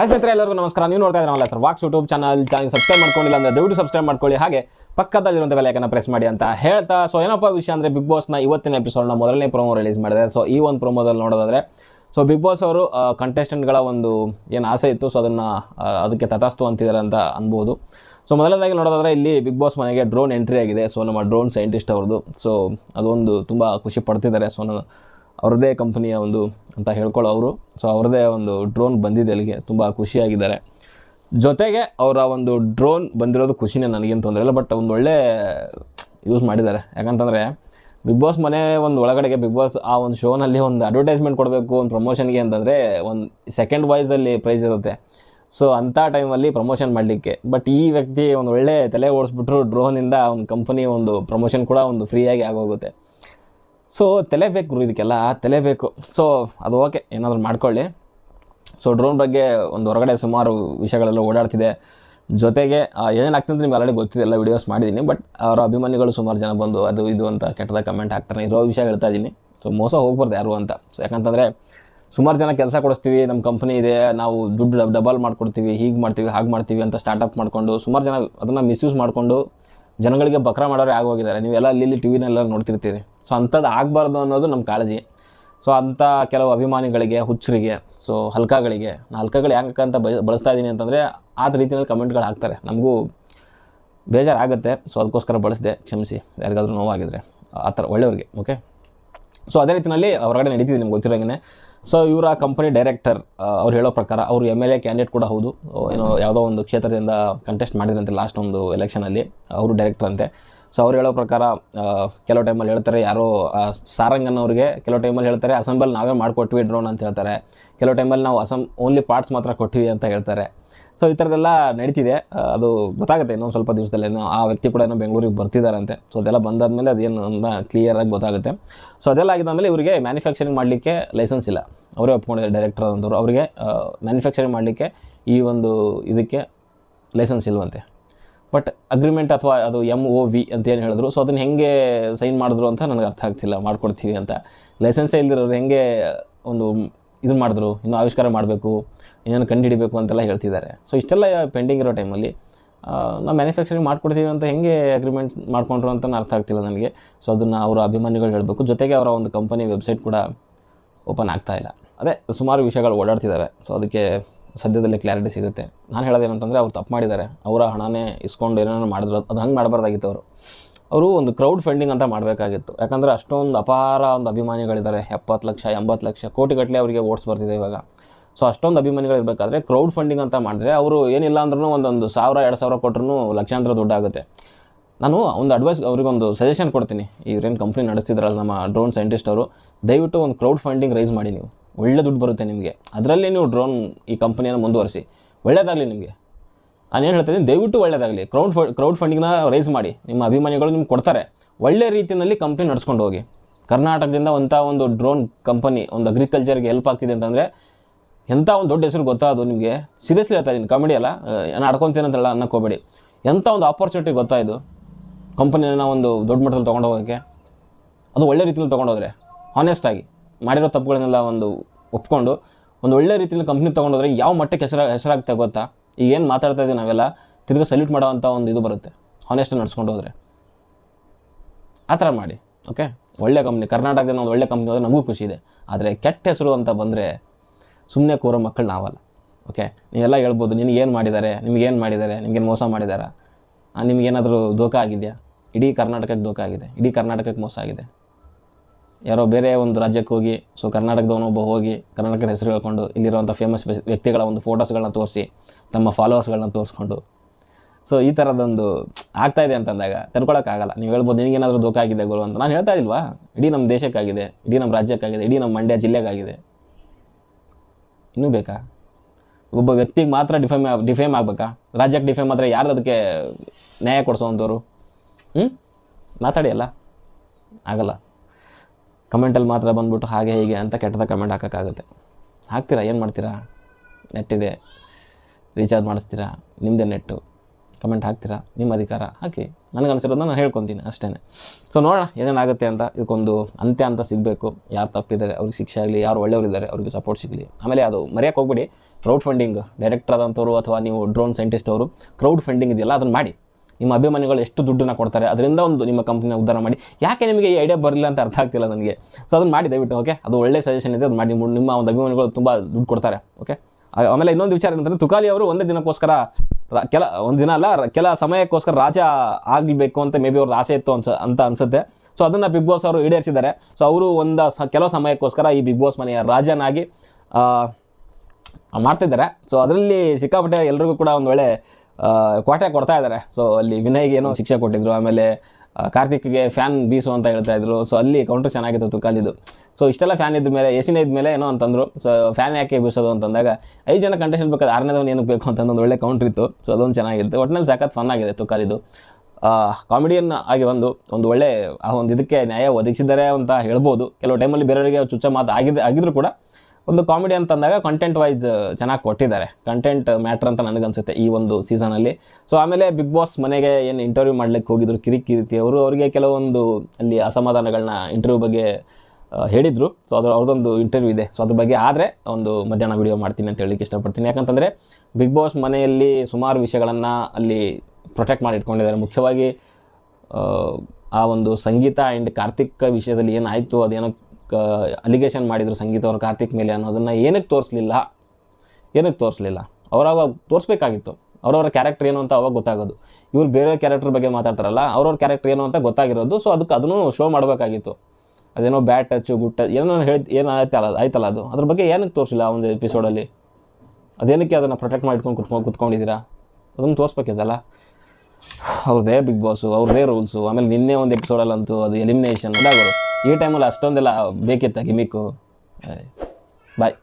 Hi ಸ್ನೇಹಿತರೆ, ಎಲ್ಲರಿಗೂ ನಮಸ್ಕಾರ. ನೀವು ನೋಡ್ತಾ ಇದ್ದೀರಲ್ಲ sir walks YouTube channel. Channel subscribe ಮಾಡ್ಕೊಂಡಿಲ್ಲ ಅಂದರೆ ದಯವಿಟ್ಟು ಸಬ್ಸ್ಕ್ರೈಬ್ ಮಾಡ್ಕೊಳ್ಳಿ. ಹಾಗೆ ಪಕ್ಕದಲ್ಲಿರುವಂಥ ಬೆಲೆಕನ್ನ ಪ್ರೆಸ್ ಮಾಡಿ ಅಂತ ಹೇಳ್ತಾ. ಸೊ ಏನಪ್ಪ ವಿಷಯ ಅಂದರೆ ಬಿಗ್ ಬಾಸ್ನ ಇವತ್ತಿನ ಎಪಿಸೋಡ್ನ ಮೊದಲನೇ ಪ್ರೊಮೋ ರಿಲೀಸ್ ಮಾಡಿದೆ ಸೊ ಈ ಒಂದು ಪ್ರೊಮೋದಲ್ಲಿ ನೋಡೋದಾದ್ರೆ ಸೊ ಬಿಗ್ ಬಾಸ್ ಅವರು ಕಂಟೆಸ್ಟೆಂಟ್ಗಳ ಒಂದು ಏನು ಆಸೆ ಇತ್ತು ಸೊ ಅದನ್ನು ಅದಕ್ಕೆ ತಥಾಸ್ತು ಅಂತಿದ್ದಾರೆ ಅಂತ ಅನ್ಬೋದು. ಸೊ ಮೊದಲನೇದಾಗಿ ನೋಡೋದಾದ್ರೆ ಇಲ್ಲಿ ಬಿಗ್ ಬಾಸ್ ಮನೆಗೆ ಡ್ರೋನ್ ಎಂಟ್ರಿ ಆಗಿದೆ. ಸೊ ನಮ್ಮ ಡ್ರೋನ್ ಸೈಂಟಿಸ್ಟ್ ಅವ್ರದ್ದು. ಸೊ ಅದೊಂದು ತುಂಬ ಖುಷಿ ಪಡ್ತಿದ್ದಾರೆ. ಸೊ ಅವ್ರದ್ದೇ ಕಂಪನಿಯ ಒಂದು ಅಂತ ಹೇಳ್ಕೊಳ್ಳೋ ಅವರು. ಸೊ ಅವ್ರದ್ದೇ ಒಂದು ಡ್ರೋನ್ ಬಂದಿದೆ ಅಲ್ಲಿಗೆ. ತುಂಬ ಖುಷಿಯಾಗಿದ್ದಾರೆ. ಜೊತೆಗೆ ಅವರ ಒಂದು ಡ್ರೋನ್ ಬಂದಿರೋದು ಖುಷಿನೇ ನನಗೇನು ತೊಂದರೆ ಇಲ್ಲ ಬಟ್ ಒಂದು ಒಳ್ಳೆ ಯೂಸ್ ಮಾಡಿದ್ದಾರೆ. ಯಾಕಂತಂದರೆ ಬಿಗ್ ಬಾಸ್ ಮನೆ ಒಂದು ಒಳಗಡೆಗೆ ಬಿಗ್ ಬಾಸ್ ಆ ಒಂದು ಶೋನಲ್ಲಿ ಒಂದು ಅಡ್ವರ್ಟೈಸ್ಮೆಂಟ್ ಕೊಡಬೇಕು, ಒಂದು ಪ್ರಮೋಷನ್ಗೆ ಅಂತಂದರೆ ಒಂದು ಸೆಕೆಂಡ್ ವಾಯ್ಸಲ್ಲಿ ಪ್ರೈಸ್ ಇರುತ್ತೆ. ಸೊ ಅಂಥ ಟೈಮಲ್ಲಿ ಪ್ರಮೋಷನ್ ಮಾಡಲಿಕ್ಕೆ. ಬಟ್ ಈ ವ್ಯಕ್ತಿ ಒಂದು ಒಳ್ಳೆ ತಲೆ ಓಡಿಸ್ಬಿಟ್ರು ಡ್ರೋನಿಂದ ಒಂದು ಕಂಪನಿ ಒಂದು ಪ್ರಮೋಷನ್ ಕೂಡ ಒಂದು ಫ್ರೀಯಾಗಿ ಆಗೋಗುತ್ತೆ. ಸೊ ತಲೆ ಬೇಕು ಗುರು ಇದಕ್ಕೆಲ್ಲ ತಲೆ ಬೇಕು ಸೊ ಅದು ಓಕೆ ಏನಾದರೂ ಮಾಡ್ಕೊಳ್ಳಿ. ಸೊ ಡ್ರೋನ್ ಬಗ್ಗೆ ಒಂದು ಹೊರಗಡೆ ಸುಮಾರು ವಿಷಯಗಳೆಲ್ಲ ಓಡಾಡ್ತಿದೆ. ಜೊತೆಗೆ ಏನಾಗ್ತದೆ ಅಂತ ನಿಮ್ಗೆ ಆಲ್ರೆಡಿ ಗೊತ್ತಿದೆ, ಎಲ್ಲ ವೀಡಿಯೋಸ್ ಮಾಡಿದ್ದೀನಿ. ಬಟ್ ಅವರ ಅಭಿಮಾನಿಗಳು ಸುಮಾರು ಜನ ಬಂದು ಅದು ಇದು ಅಂತ ಕೆಟ್ಟದಾಗ ಕಮೆಂಟ್ ಹಾಕ್ತಾರೆ. ಇರೋ ವಿಷಯ ಹೇಳ್ತಾ ಇದ್ದೀನಿ. ಸೊ ಮೋಸ ಹೋಗ್ಬಾರ್ದು ಯಾರು ಅಂತ. ಸೊ ಯಾಕಂತಂದರೆ, ಸುಮಾರು ಜನ ಕೆಲಸ ಕೊಡಿಸ್ತೀವಿ ನಮ್ಮ ಕಂಪ್ನಿ ಇದೆ, ನಾವು ದುಡ್ಡು ಡಬಲ್ ಮಾಡ್ಕೊಡ್ತೀವಿ, ಹೀಗೆ ಮಾಡ್ತೀವಿ, ಹಾಗೆ ಮಾಡ್ತೀವಿ ಅಂತ ಸ್ಟಾರ್ಟಪ್ ಮಾಡಿಕೊಂಡು ಸುಮಾರು ಜನ ಅದನ್ನು ಮಿಸ್ಯೂಸ್ ಮಾಡಿಕೊಂಡು ಜನಗಳಿಗೆ ಬಕ್ರ ಮಾಡೋರೇ ಆಗೋಗಿದ್ದಾರೆ ನೀವೆಲ್ಲ ಅಲ್ಲಿ ಟಿ ವಿನೆಲ್ಲ ನೋಡ್ತಿರ್ತೀರಿ. ಸೊ ಅಂಥದ್ದು ಆಗಬಾರ್ದು ಅನ್ನೋದು ನಮ್ಮ ಕಾಳಜಿ. ಸೊ ಅಂಥ ಕೆಲವು ಅಭಿಮಾನಿಗಳಿಗೆ, ಹುಚ್ಚರಿಗೆ ಸೊ ಹಲ್ಕಗಳಿಗೆ ಹಲ್ಕಗಳು ಯಾಕಂತ ಬಳಸ್ತಾ ಇದ್ದೀನಿ ಅಂತಂದರೆ, ಆ ರೀತಿಯಲ್ಲಿ ಕಮೆಂಟ್ಗಳು ಹಾಕ್ತಾರೆ. ನಮಗೂ ಬೇಜಾರಾಗುತ್ತೆ. ಸೊ ಅದಕ್ಕೋಸ್ಕರ ಬಳಸಿದೆ, ಕ್ಷಮಿಸಿ. ಯಾರಿಗಾದರೂ ನೋವಾಗಿದ್ರೆ. ಆ ಥರ ಒಳ್ಳೆಯವ್ರಿಗೆ ಓಕೆ ಸೊ ಅದೇ ರೀತಿಯಲ್ಲಿ ಹೊರಗಡೆ ನಡೀತಿದೆ ನಿಮ್ಗೆ ಗೊತ್ತಿರೋಂಗೆ ಸೊ ಇವರ ಕಂಪನಿ ಡೈರೆಕ್ಟರ್ ಅವ್ರು ಹೇಳೋ ಪ್ರಕಾರ ಅವರು ಎಂ ಎಲ್ ಎ ಕ್ಯಾಂಡಿಡೇಟ್ ಕೂಡ ಹೌದು. ಏನೋ ಯಾವುದೋ ಒಂದು ಕ್ಷೇತ್ರದಿಂದ ಕಂಟೆಸ್ಟ್ ಮಾಡಿದ್ರಂತೆ ಲಾಸ್ಟ್ ಒಂದು ಎಲೆಕ್ಷನಲ್ಲಿ ಅವರು ಡೈರೆಕ್ಟರ್ ಅಂತೆ. ಸೊ ಅವ್ರು ಹೇಳೋ ಪ್ರಕಾರ ಕೆಲವು ಟೈಮಲ್ಲಿ ಹೇಳ್ತಾರೆ, ಯಾರೋ ಸಾರಂಗ್ ಕೆಲವು ಟೈಮಲ್ಲಿ ಹೇಳ್ತಾರೆ ಅಸೆಂಬಲ್ ನಾವೇ ಮಾಡಿಕೊಟ್ವಿ ಡ್ರೋನ್ ಅಂತ ಹೇಳ್ತಾರೆ. ಕೆಲವು ಟೈಮಲ್ಲಿ ನಾವು ಅಸಂ ಓನ್ಲಿ ಪಾರ್ಟ್ಸ್ ಮಾತ್ರ ಕೊಟ್ಟಿವಿ ಅಂತ ಹೇಳ್ತಾರೆ. ಸೊ ಈ ಥರದ್ದೆಲ್ಲ ನಡೀತಿದೆ. ಅದು ಗೊತ್ತಾಗುತ್ತೆ ಇನ್ನೊಂದು ಸ್ವಲ್ಪ ದಿವಸದಲ್ಲಿ ಆ ವ್ಯಕ್ತಿ ಕೂಡ ಏನೋ ಬೆಂಗಳೂರಿಗೆ ಬರ್ತಿದ್ದಾರಂತೆ ಸೊ ಅದೆಲ್ಲ ಬಂದಾದಮೇಲೆ ಅದೇನು ಅಂತ ಕ್ಲಿಯರಾಗಿ ಗೊತ್ತಾಗುತ್ತೆ. ಸೊ ಅದೆಲ್ಲ ಆಗಿದ್ದಾದಮೇಲೆ ಇವರಿಗೆ ಮ್ಯಾನುಫ್ಯಾಕ್ಚರಿಂಗ್ ಮಾಡಲಿಕ್ಕೆ ಲೈಸೆನ್ಸ್ ಇಲ್ಲ. ಅವರೇ ಒಪ್ಕೊಂಡಿದ್ದಾರೆ ಡೈರೆಕ್ಟರ್ ಅಂದರು ಅವರಿಗೆ ಮ್ಯಾನುಫ್ಯಾಕ್ಚರಿಂಗ್ ಮಾಡಲಿಕ್ಕೆ ಈ ಒಂದು ಇದಕ್ಕೆ ಲೈಸೆನ್ಸ್ ಇಲ್ವಂತೆ. ಬಟ್ ಅಗ್ರಿಮೆಂಟ್ ಅಥವಾ ಅದು ಎಂ ಓ ವಿ ಅಂತ ಏನು ಹೇಳಿದ್ರು. ಸೊ ಅದನ್ನು ಹೆಂಗೆ ಸೈನ್ ಮಾಡಿದ್ರು ಅಂತ ನನಗೆ ಅರ್ಥ ಆಗ್ತಿಲ್ಲ, ಮಾಡ್ಕೊಡ್ತೀವಿ ಅಂತ. ಲೈಸೆನ್ಸೇ ಇಲ್ದಿರೋರು ಹೆಂಗೆ ಒಂದು ಇದು ಮಾಡಿದ್ರು, ಇನ್ನು ಆವಿಷ್ಕಾರ ಮಾಡಬೇಕು, ಏನೇನು ಕಂಡುಹಿಡಿಬೇಕು ಅಂತೆಲ್ಲ ಹೇಳ್ತಿದ್ದಾರೆ. ಸೊ ಇಷ್ಟೆಲ್ಲ ಪೆಂಡಿಂಗ್ ಇರೋ ಟೈಮಲ್ಲಿ ನಾವು ಮ್ಯಾನುಫ್ಯಾಕ್ಚರಿಂಗ್ ಮಾಡ್ಕೊಡ್ತೀವಿ ಅಂತ ಹೆಂಗೆ ಅಗ್ರಿಮೆಂಟ್ ಮಾಡ್ಕೊಂಡ್ರು ಅಂತ ಅರ್ಥ ಆಗ್ತಿಲ್ಲ ನನಗೆ. ಸೊ ಅದನ್ನು ಅವರ ಅಭಿಮಾನಿಗಳು ಹೇಳಬೇಕು. ಜೊತೆಗೆ ಅವರ ಒಂದು ಕಂಪನಿ ವೆಬ್ಸೈಟ್ ಕೂಡ ಓಪನ್ ಆಗ್ತಾ ಇಲ್ಲ. ಅದೇ ಸುಮಾರು ವಿಷಯಗಳು ಓಡಾಡ್ತಿದ್ದಾವೆ ಸೊ ಅದಕ್ಕೆ ಸದ್ಯದಲ್ಲೇ ಕ್ಲಾರಿಟಿ ಸಿಗುತ್ತೆ. ನಾನು ಹೇಳೋದೇನಂತಂದರೆ ಅವ್ರು ತಪ್ಪು ಮಾಡಿದ್ದಾರೆ. ಅವರ ಹಣನೇ ಇಸ್ಕೊಂಡು ಏನೇನೋ ಮಾಡಿದ್ರು. ಅದು ಹಂಗೆ ಮಾಡಬಾರ್ದಾಗಿತ್ತು ಅವರು. ಅವರು ಒಂದು ಕ್ರೌಡ್ ಫಂಡಿಂಗ್ ಅಂತ ಮಾಡಬೇಕಾಗಿತ್ತು. ಯಾಕಂದರೆ ಅಷ್ಟೊಂದು ಅಪಾರ ಒಂದು ಅಭಿಮಾನಿಗಳಿದ್ದಾರೆ. ಎಪ್ಪತ್ತು ಲಕ್ಷ, ಎಂಬತ್ತು ಲಕ್ಷ ಕೋಟಿಗಟ್ಟಲೆ ಅವರಿಗೆ ಓಟ್ಸ್ ಬರ್ತಿದೆ ಇವಾಗ. ಸೊ ಅಷ್ಟೊಂದು ಅಭಿಮಾನಿಗಳು ಇರಬೇಕಾದ್ರೆ ಕ್ರೌಡ್ ಫಂಡಿಂಗ್ ಅಂತ ಮಾಡಿದ್ರೆ ಅವರು ಏನಿಲ್ಲ ಅಂದ್ರೂ ಒಂದೊಂದು ಸಾವಿರ, ಎರಡು ಸಾವಿರ ಕೊಟ್ಟರು ಲಕ್ಷಾಂತರ ದುಡ್ಡಾಗುತ್ತೆ ನಾನು ಒಂದು ಅಡ್ವೈಸ್ ಅವ್ರಿಗೊಂದು ಸಜೆಷನ್ ಕೊಡ್ತೀನಿ. ಇವ್ರೇನು ಕಂಪ್ನಿ ನಡೆಸ್ತಿದ್ರಲ್ಲ ನಮ್ಮ ಡ್ರೋನ್ ಸೈಂಟಿಸ್ಟ್ ಅವರು. ದಯವಿಟ್ಟು ಒಂದು ಕ್ರೌಡ್ ಫಂಡಿಂಗ್ ರೈಸ್ ಮಾಡಿ ನೀವು. ಒಳ್ಳೆ ದುಡ್ಡು ಬರುತ್ತೆ ನಿಮಗೆ. ಅದರಲ್ಲಿ ನೀವು ಡ್ರೋನ್ ಈ ಕಂಪ್ನಿಯನ್ನು ಮುಂದುವರಿಸಿ. ಒಳ್ಳೆಯದಾಗಲಿ ನಿಮಗೆ. ನಾನು ಏನು ಹೇಳ್ತೀನಿ ದಯವಿಟ್ಟು ಒಳ್ಳೆಯದಾಗಲಿ ಕ್ರೌಡ್ ಫ ಕ್ರೌಡ್ ಫಂಡಿಂಗ್ನ ರೈಸ್ ಮಾಡಿ. ನಿಮ್ಮ ಅಭಿಮಾನಿಗಳು ನಿಮ್ಗೆ ಕೊಡ್ತಾರೆ. ಒಳ್ಳೆ ರೀತಿಯಲ್ಲಿ ಕಂಪ್ನಿ ನಡ್ಸ್ಕೊಂಡು ಹೋಗಿ. ಕರ್ನಾಟಕದಿಂದ ಅಂಥ ಒಂದು ಡ್ರೋನ್ ಕಂಪನಿ ಒಂದು ಅಗ್ರಿಕಲ್ಚರ್ಗೆ ಹೆಲ್ಪ್ ಆಗ್ತಿದೆ ಅಂತಂದರೆ ಎಂಥ ಒಂದು ದೊಡ್ಡ ಹೆಸರು ಗೊತ್ತಾ ಅದು ನಿಮಗೆ? ಸೀರಿಯಸ್ಲಿ ಹೇಳ್ತಾ ಇದ್ದೀನಿ ಕಾಮಿಡಿ ಅಲ್ಲ. ನಾನು ಆಡ್ಕೊತೀನಿ ಅಂತಲ್ಲ ಅನ್ನಕ್ಕೆ ಹೋಗಬೇಡಿ. ಎಂಥ ಒಂದು ಆಪರ್ಚುನಿಟಿ ಗೊತ್ತಾ ಇದು? ಒಂದು ದೊಡ್ಡ ಮಟ್ಟದಲ್ಲಿ ತೊಗೊಂಡು ಹೋಗೋಕ್ಕೆ ಅದು ಒಳ್ಳೆ ರೀತಿಯಲ್ಲಿ ತೊಗೊಂಡೋದ್ರೆ ಹಾನೆಸ್ಟಾಗಿ ಮಾಡಿರೋ ತಪ್ಪುಗಳನ್ನೆಲ್ಲ ಒಂದು ಒಪ್ಕೊಂಡು ಒಂದು ಒಳ್ಳೆ ರೀತಿಯಲ್ಲಿ ಕಂಪ್ನಿ ತೊಗೊಂಡೋದ್ರೆ ಯಾವ ಮಟ್ಟಕ್ಕೆ ಹೆಸರು ಹೆಸರಾಗ್ತಾ ಗೊತ್ತಾ? ಈಗ ಏನು ಮಾತಾಡ್ತಾ ಇದ್ದೀವಿ ನಾವೆಲ್ಲ, ತಿರ್ಗಿ ಸಲ್ಯೂಟ್ ಮಾಡೋವಂಥ ಒಂದು ಇದು ಬರುತ್ತೆ. ಹಾನೆಸ್ಟ್ ನಡ್ಸ್ಕೊಂಡು ಹೋದರೆ. ಆ ಥರ ಮಾಡಿ ಓಕೆ ಒಳ್ಳೆ ಕಂಪ್ನಿ ಕರ್ನಾಟಕದಿಂದ ಒಂದು ಒಳ್ಳೆ ಕಂಪ್ನಿ ಹೋದರೆ ನಮಗೂ ಖುಷಿ ಇದೆ. ಆದರೆ ಕೆಟ್ಟ ಹೆಸರು ಅಂತ ಬಂದರೆ ಸುಮ್ಮನೆ ಕೂರೋ ಮಕ್ಕಳು ನಾವಲ್ಲ ಓಕೆ ನೀವೆಲ್ಲ ಹೇಳ್ಬೋದು ನಿನಗೇನು ಮಾಡಿದ್ದಾರೆ? ನಿಮಗೇನು ಮಾಡಿದ್ದಾರೆ? ನಿಮಗೇನು ಮೋಸ ಮಾಡಿದಾರಾ ನಿಮಗೇನಾದರೂ ದೋಖ ಆಗಿದೆಯಾ? ಇಡೀ ಕರ್ನಾಟಕಕ್ಕೆ ದೋಖ ಆಗಿದೆ. ಇಡೀ ಕರ್ನಾಟಕಕ್ಕೆ ಮೋಸ ಆಗಿದೆ. ಯಾರೋ ಬೇರೆ ಒಂದು ರಾಜ್ಯಕ್ಕೆ ಹೋಗಿ ಸೊ ಕರ್ನಾಟಕದವನೊಬ್ಬ ಹೋಗಿ, ಕರ್ನಾಟಕದ ಹೆಸರು ಹೇಳ್ಕೊಂಡು ಇಲ್ಲಿರುವಂಥ ಫೇಮಸ್ ವ್ಯಕ್ತಿಗಳ ಒಂದು ಫೋಟೋಸ್ಗಳನ್ನ ತೋರಿಸಿ, ತಮ್ಮ ಫಾಲೋವರ್ಸ್ಗಳನ್ನ ತೋರಿಸ್ಕೊಂಡು. ಸೊ ಈ ಥರದೊಂದು ಆಗ್ತಾಯಿದೆ ಅಂತಂದಾಗ ತಡ್ಕೊಳಕ್ಕಾಗಲ್ಲ. ನೀವು ಹೇಳ್ಬೋದು ನಿನಗೇನಾದರೂ ದುಃಖ ಆಗಿದೆ ಗುರು ಅಂತ. ನಾನು ಹೇಳ್ತಾ ಇಲ್ವಾ? ಇಡೀ ನಮ್ಮ ದೇಶಕ್ಕಾಗಿದೆ, ಇಡೀ ನಮ್ಮ ರಾಜ್ಯಕ್ಕಾಗಿದೆ, ಇಡೀ ನಮ್ಮ ಮಂಡ್ಯ ಜಿಲ್ಲೆಗಾಗಿದೆ. ಇನ್ನೂ ಬೇಕಾ? ಒಬ್ಬ ವ್ಯಕ್ತಿಗೆ ಮಾತ್ರ ಡಿಫೇಮ್ ಡಿಫೇಮ್ ಆಗಬೇಕಾ? ರಾಜ್ಯಕ್ಕೆ ಡಿಫೇಮ್ ಆದರೆ ಯಾರು ಅದಕ್ಕೆ ನ್ಯಾಯ ಕೊಡಿಸೋವಂಥವ್ರು? ಹ್ಞೂ ಮಾತಾಡಿ ಅಲ್ಲ. ಆಗಲ್ಲ. ಕಮೆಂಟಲ್ಲಿ ಮಾತ್ರ ಬಂದ್ಬಿಟ್ಟು ಹಾಗೆ ಹೀಗೆ ಅಂತ ಕೆಟ್ಟದ ಕಮೆಂಟ್ ಹಾಕೋಕ್ಕಾಗುತ್ತೆ. ಹಾಕ್ತೀರಾ? ಏನು ಮಾಡ್ತೀರಾ? ನೆಟ್ ಇದೆ. ರೀಚಾರ್ಜ್ ಮಾಡಿಸ್ತೀರಾ? ನಿಮ್ಮದೇ ನೆಟ್ಟು ಕಮೆಂಟ್ ಹಾಕ್ತೀರಾ? ನಿಮ್ಮ ಅಧಿಕಾರ. ಹಾಕಿ. ನನಗೆ ಅನಿಸಿರೋದನ್ನ ನಾನು ಹೇಳ್ಕೊತೀನಿ ಅಷ್ಟೇ ಸೊ ನೋಡೋಣ ಏನೇನಾಗುತ್ತೆ ಅಂತ ಇದಕ್ಕೊಂದು ಅಂತ್ಯ ಅಂತ ಸಿಗಬೇಕು. ಯಾರು ತಪ್ಪಿದ್ದಾರೆ? ಅವ್ರಿಗೆ ಶಿಕ್ಷೆ ಆಗಲಿ, ಯಾರು ಒಳ್ಳೆಯವರಿದ್ದಾರೆ ಅವ್ರಿಗೆ ಸಪೋರ್ಟ್ ಸಿಗಲಿ. ಆಮೇಲೆ ಅದು ಮರೆಯೋಕೆ ಹೋಗ್ಬಿಡಿ. ಕ್ರೌಡ್ ಫಂಡಿಂಗ್ ಡೈರೆಕ್ಟರ್ ಆದಂಥವ್ರು ಅಥವಾ ನೀವು ಡ್ರೋನ್ ಸೈಂಟಿಸ್ಟ್ ಅವರು ಕ್ರೌಡ್ ಫಂಡಿಂಗ್ ಇದೆಯಲ್ಲ ಅದನ್ನು ಮಾಡಿ. ನಿಮ್ಮ ಅಭಿಮಾನಿಗಳು ಎಷ್ಟು ದುಡ್ಡನ್ನ ಕೊಡ್ತಾರೆ? ಅದರಿಂದ ಒಂದು ನಿಮ್ಮ ಕಂಪ್ನಿನ ಉದ್ಧಾರ ಮಾಡಿ. ಯಾಕೆ ನಿಮಗೆ ಈ ಐಡಿಯಾ ಬರಲಿಲ್ಲ ಅಂತ ಅರ್ಥ ಆಗ್ತಿಲ್ಲ ನನಗೆ ಸೊ ಅದನ್ನು ಮಾಡಿ ದಯವಿಟ್ಟು ಓಕೆ ಅದು ಒಳ್ಳೆ ಸಜೆಷನ್ ಇದೆ ಅದು ಮಾಡಿ ನಿಮ್ಮ- ಒಂದು ಅಭಿಮಾನಿಗಳು ತುಂಬ ದುಡ್ಡು ಕೊಡ್ತಾರೆ ಓಕೆ ಆಮೇಲೆ ಇನ್ನೊಂದು ವಿಚಾರ ಏನಂತಂದರೆ ತುಕಾಲಿ ಅವರು ಒಂದೇ ದಿನಕ್ಕೋಸ್ಕರ ಕೆಲ, ಒಂದು ದಿನ ಅಲ್ಲ ಕೆಲ ಸಮಯಕ್ಕೋಸ್ಕರ ರಾಜ ಆಗಬೇಕು ಅಂತ ಮೇ ಬಿ ಅವ್ರದ್ದು ಆಸೆ ಇತ್ತು ಅನ್ಸ, ಅಂತ ಅನ್ಸುತ್ತೆ. ಸೊ ಅದನ್ನು ಬಿಗ್ ಬಾಸ್ ಅವರು ಈಡೇರಿಸಿದ್ದಾರೆ. ಸೊ ಅವರು ಒಂದು ಸ, ಕೆಲವು ಸಮಯಕ್ಕೋಸ್ಕರ ಈ ಬಿಗ್ ಬಾಸ್ ಮನೆಯ ರಾಜನಾಗಿ ಮಾಡ್ತಿದ್ದಾರೆ. ಸೊ ಅದರಲ್ಲಿ ಸಿಕ್ಕಾಪಟ್ಟೆ ಎಲ್ರಿಗೂ ಕೂಡ ಒಂದು ಒಳ್ಳೆ ಕ್ವಾಟೆ ಕೊಡ್ತಾ ಇದ್ದಾರೆ. ಸೊ ಅಲ್ಲಿ ವಿನಯ್ಗೆ ಏನೋ ಶಿಕ್ಷೆ ಕೊಟ್ಟಿದ್ರು, ಆಮೇಲೆ ಕಾರ್ತಿಕ್ಗೆ ಫ್ಯಾನ್ ಬೀಸು ಅಂತ ಹೇಳ್ತಾ ಇದ್ರು. ಸೊ ಅಲ್ಲಿ ಕೌಂಟ್ರ್ ಚೆನ್ನಾಗಿತ್ತು ತುಕಾಲಿದು ಸೊ ಇಷ್ಟೆಲ್ಲ ಫ್ಯಾನ್ ಇದ್ದ ಮೇಲೆ ಎಸಿನ ಇದ್ದ ಮೇಲೆ ಏನೋ ಅಂತಂದ್ರು. ಸೊ ಫ್ಯಾನ್ ಯಾಕೆ ಬೀಸೋದು ಅಂತಂದಾಗ, ಐದು ಜನ ಕಂಟೆಸ್ಟೆಂಟ್ ಬೇಕಾದ್ರೆ ಆರನೇದವ್ನು ಏನಕ್ಕೆ ಬೇಕು ಅಂತ ಒಂದು ಒಳ್ಳೆ ಕೌಂಟ್ರ್ ಇತ್ತು. ಸೊ ಅದೊಂದು ಚೆನ್ನಾಗಿತ್ತು. ಒಟ್ಟಿನಲ್ಲಿ ಸಖತ್ ಫನ್ ಆಗಿದೆ ತುಕಾಲಿದು ಕಾಮಿಡಿಯನ್ ಆಗಿ ಒಂದು ಒಂದು ಒಳ್ಳೆ, ಆ, ಒಂದು ಇದಕ್ಕೆ ನ್ಯಾಯ ಒದಗಿಸಿದ್ದಾರೆ ಅಂತ ಹೇಳ್ಬೋದು. ಕೆಲವು ಟೈಮಲ್ಲಿ ಬೇರೆಯವರಿಗೆ ಚುಚ್ಚ ಮಾತು ಆಗಿದೆ, ಆಗಿದ್ರು ಕೂಡ ಒಂದು ಕಾಮಿಡಿ ಅಂತಂದಾಗ ಕಂಟೆಂಟ್ ವೈಸ್ ಚೆನ್ನಾಗಿ ಕೊಟ್ಟಿದ್ದಾರೆ. ಕಂಟೆಂಟ್ ಮ್ಯಾಟ್ರ್ ಅಂತ ನನಗನ್ಸುತ್ತೆ ಈ ಒಂದು ಸೀಸನಲ್ಲಿ ಸೊ ಆಮೇಲೆ ಬಿಗ್ ಬಾಸ್ ಮನೆಗೆ ಏನು ಇಂಟರ್ವ್ಯೂ ಮಾಡ್ಲಿಕ್ಕೆ ಹೋಗಿದ್ರು ಕಿರಿಕಿರಿತಿ ಅವರು, ಅವರಿಗೆ ಕೆಲವೊಂದು ಅಲ್ಲಿ ಅಸಮಾಧಾನಗಳನ್ನ ಇಂಟರ್ವ್ಯೂ ಬಗ್ಗೆ ಹೇಳಿದರು. ಸೊ ಅದ್ರ, ಅವ್ರದ್ದೊಂದು ಇಂಟರ್ವ್ಯೂ ಇದೆ. ಸೊ ಅದ್ರ ಬಗ್ಗೆ ಆದರೆ ಒಂದು ಮಧ್ಯಾಹ್ನ ವಿಡಿಯೋ ಮಾಡ್ತೀನಿ ಅಂತ ಹೇಳಲಿಕ್ಕೆ ಇಷ್ಟಪಡ್ತೀನಿ. ಯಾಕಂತಂದರೆ ಬಿಗ್ ಬಾಸ್ ಮನೆಯಲ್ಲಿ ಸುಮಾರು ವಿಷಯಗಳನ್ನು ಅಲ್ಲಿ ಪ್ರೊಟೆಕ್ಟ್ ಮಾಡಿ ಇಟ್ಕೊಂಡಿದ್ದಾರೆ ಮುಖ್ಯವಾಗಿ, ಆ ಒಂದು ಸಂಗೀತ ಆ್ಯಂಡ್ ಕಾರ್ತಿಕ್ ವಿಷಯದಲ್ಲಿ ಏನಾಯಿತು, ಅದೇನೋ ಅಲಿಗೇಷನ್ ಮಾಡಿದರು ಸಂಗೀತ ಅವರು ಕಾರ್ತಿಕ್ ಮೇಲೆ ಅನ್ನೋದನ್ನು ಏನಕ್ಕೆ ತೋರಿಸ್ಲಿಲ್ಲ? ಏನಕ್ಕೆ ತೋರಿಸ್ಲಿಲ್ಲ? ಅವ್ರಾಗ ತೋರಿಸ್ಬೇಕಾಗಿತ್ತು. ಅವರವರ ಕ್ಯಾರೆಕ್ಟರ್ ಏನು ಅಂತ ಅವಾಗ ಗೊತ್ತಾಗೋದು. ಇವ್ರು ಬೇರೆ ಕ್ಯಾರೆಕ್ಟರ್ ಬಗ್ಗೆ ಮಾತಾಡ್ತಾರಲ್ಲ ಅವ್ರವ್ರ ಕ್ಯಾರೆಕ್ಟರ್ ಏನು ಅಂತ ಗೊತ್ತಾಗಿರೋದು ಸೊ ಅದಕ್ಕೆ ಅದನ್ನು ಶೋ ಮಾಡಬೇಕಾಗಿತ್ತು. ಅದೇನೋ ಬ್ಯಾಟ್ ಟಚ್ಚು ಟಚ್ ಏನೋ ಹೇಳಿ, ಏನು ಆಯ್ತಲ್ಲ ಆಯ್ತಲ್ಲ ಅದು. ಅದ್ರ ಬಗ್ಗೆ ಏನಕ್ಕೆ ತೋರಿಸಿಲ್ಲ ಒಂದು ಎಪಿಸೋಡಲ್ಲಿ ಅದೇನಕ್ಕೆ ಅದನ್ನು ಪ್ರೊಟೆಕ್ಟ್ ಮಾಡ್ಕೊಂಡು ಕುತ್ಕೊಂಡು ಕುತ್ಕೊಂಡಿದ್ದೀರಾ? ಅದನ್ನು ತೋರಿಸ್ಬೇಕಿದ್ದಲ್ಲ ಅವ್ರದ್ದೇ ಬಿಗ್ ಬಾಸು ಅವ್ರದ್ದೇ ರೂಲ್ಸು ಆಮೇಲೆ ನಿನ್ನೆ ಒಂದು ಎಪಿಸೋಡಲ್ಲಂತೂ ಅದು ಎಲಿಮಿನೇಷನ್ ಅದಾಗೋರು ಈ ಟೈಮಲ್ಲಿ ಅಷ್ಟೊಂದೆಲ್ಲ ಬೇಕಿತ್ತ ಗಿಮಿಕ್ಕು ಬಾಯ್